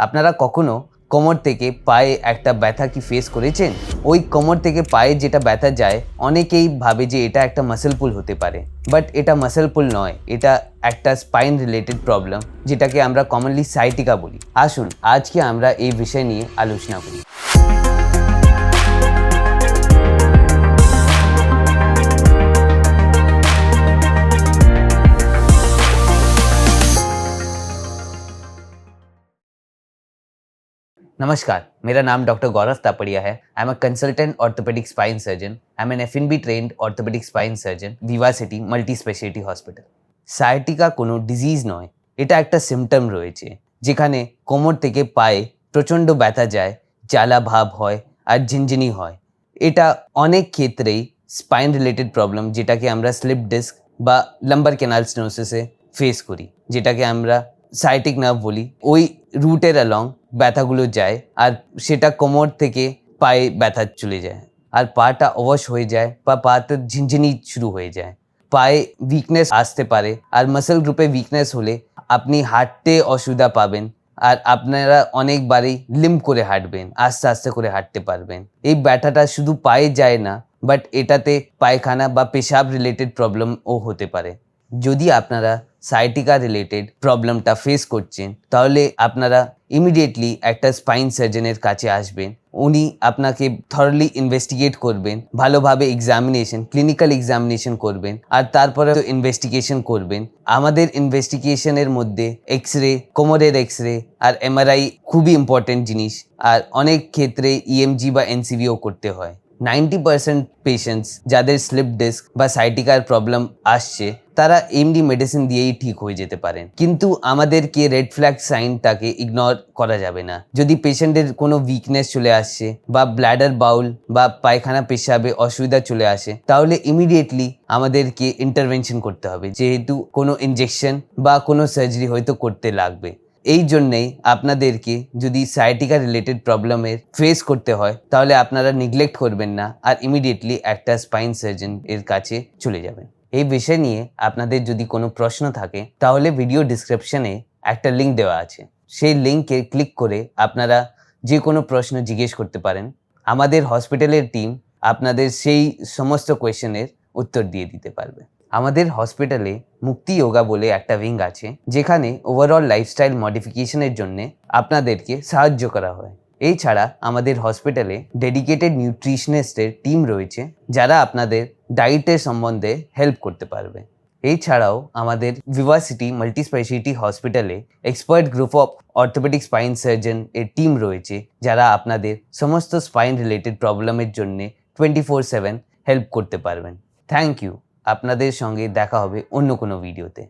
আপনারা কখনো কোমর থেকে পায়ে একটা ব্যথা কি ফেস করেছেন? ওই কোমর থেকে পায়ে যেটা ব্যথা যায়, অনেকেই ভাবে যে এটা একটা মাসেল পুল হতে পারে। বাট এটা মাসেল পুল নয়, এটা একটা স্পাইন রিলেটেড প্রবলেম যেটাকে আমরা কমনলি সাইটিকা বলি। আসুন, আজকে আমরা এই বিষয় নিয়ে আলোচনা করি। नमस्कार मेरा नाम डॉक्टर गौरव तापड़िया है I am a consultant orthopaedic spine surgeon I am an F B trained orthopaedic spine surgeon Viva City multi speciality hospital sciatica কোনো ডিজিজ নয় এটা একটা সিমটম রয়েছে যেখানে কোমর থেকে পায়ে প্রচণ্ড ব্যথা যায় জ্বালা ভাব হয় আর ঝিনঝিনি হয় এটা অনেক ক্ষেত্রেই স্পাইন রিলেটেড প্রবলেম যেটাকে আমরা স্লিপ ডিস্ক বা লাম্বার ক্যানাল স্নোসিসে ফেস করি যেটাকে আমরা সাইটিক নার্ভ বলি ওই রুটের অ্যালং ব্যথাগুলো যায় আর সেটা কোমর থেকে পায়ে ব্যথা চলে যায়। আর পাটা অবশ হয়ে যায় বা পাতে ঝিনঝিনি শুরু হয়ে যায়। পায়ে উইকনেস আসতে পারে আর মাসেল গ্রুপে উইকনেস হলে আপনি হাঁটতে অসুবিধা পাবেন আর আপনারা অনেকবারই লিম্প করে হাঁটবেন, আস্তে আস্তে করে হাঁটতে পারবেন। এই ব্যথাটা শুধু পায়ে যায় না বাট এটাতে পায়খানা বা পেশাব রিলেটেড প্রবলেমও হতে পারে। যদি আপনারা সাইটিকা রিলেটেড প্রবলেমটা ফেস করছেন, তাহলে আপনারা ইমিডিয়েটলি একটা স্পাইন সার্জনের কাছে আসবেন। উনি আপনাকে থরলি ইনভেস্টিগেট করবেন, ভালোভাবে এক্সামিনেশন ক্লিনিক্যাল এক্সামিনেশন করবেন, আর তারপরে ইনভেস্টিগেশন করবেন। আমাদের ইনভেস্টিগেশনের মধ্যে এক্স রে কোমরের এক্স রে আর এমআরআই খুবই ইম্পর্টেন্ট জিনিস। আর অনেক ক্ষেত্রে ইএমজি বা এনসিভিও করতে হয়। নাইনটি পার্সেন্ট পেশেন্টস যাদের স্লিপ ডিস্ক বা সাইটিকার প্রবলেম আসছে তারা এমডি মেডিসিন দিয়েই ঠিক হয়ে যেতে পারেন। কিন্তু আমাদেরকে রেড ফ্ল্যাগ সাইনটাকে ইগনোর করা যাবে না। যদি পেশেন্টের কোনো উইকনেস চলে আসছে বা ব্ল্যাডার বাউল বা পায়খানা পেশাবে অসুবিধা চলে আসে, তাহলে ইমিডিয়েটলি আমাদেরকে ইন্টারভেনশন করতে হবে। যেহেতু কোনো ইনজেকশন বা কোনো সার্জারি হয়তো করতে লাগবে। এই জন্যেই আপনাদেরকে যদি সাইটিকা রিলেটেড প্রবলেমের ফেস করতে হয়, তাহলে আপনারা নিগলেক্ট করবেন না, আর ইমিডিয়েটলি একটা স্পাইন সার্জন এর কাছে চলে যাবেন। এই বিষয় নিয়ে আপনাদের যদি কোনো প্রশ্ন থাকে, তাহলে ভিডিও ডিসক্রিপশনে একটা লিঙ্ক দেওয়া আছে। সেই লিঙ্কে ক্লিক করে আপনারা যে কোনো প্রশ্ন জিজ্ঞেস করতে পারেন। আমাদের হসপিটালের টিম আপনাদের সেই সমস্ত কোয়েশনের উত্তর দিয়ে দিতে পারবে। আমাদের হসপিটালে মুক্তি যোগা বলে একটা উইং আছে, যেখানে ওভারঅল লাইফস্টাইল মডিফিকেশনের জন্য আপনাদেরকে সাহায্য করা হয়। এছাড়া আমাদের হসপিটালে ডেডিকেটেড নিউট্রিশনিস্টের টিম রয়েছে, যারা আপনাদের ডায়েটের সম্বন্ধে হেল্প করতে পারবে। এছাড়াও আমাদের ভিভাসিটি মাল্টি স্পেশালিটি হসপিটালে expert group of orthopaedic spine surgeon এর টিম রয়েছে, যারা আপনাদের সমস্ত স্পাইন রিলেটেড প্রবলেমের জন্য টোয়েন্টি ফোর সেভেন হেল্প করতে পারবেন। থ্যাংক ইউ আপনাদের সঙ্গে দেখা হবে অন্য কোনো ভিডিওতে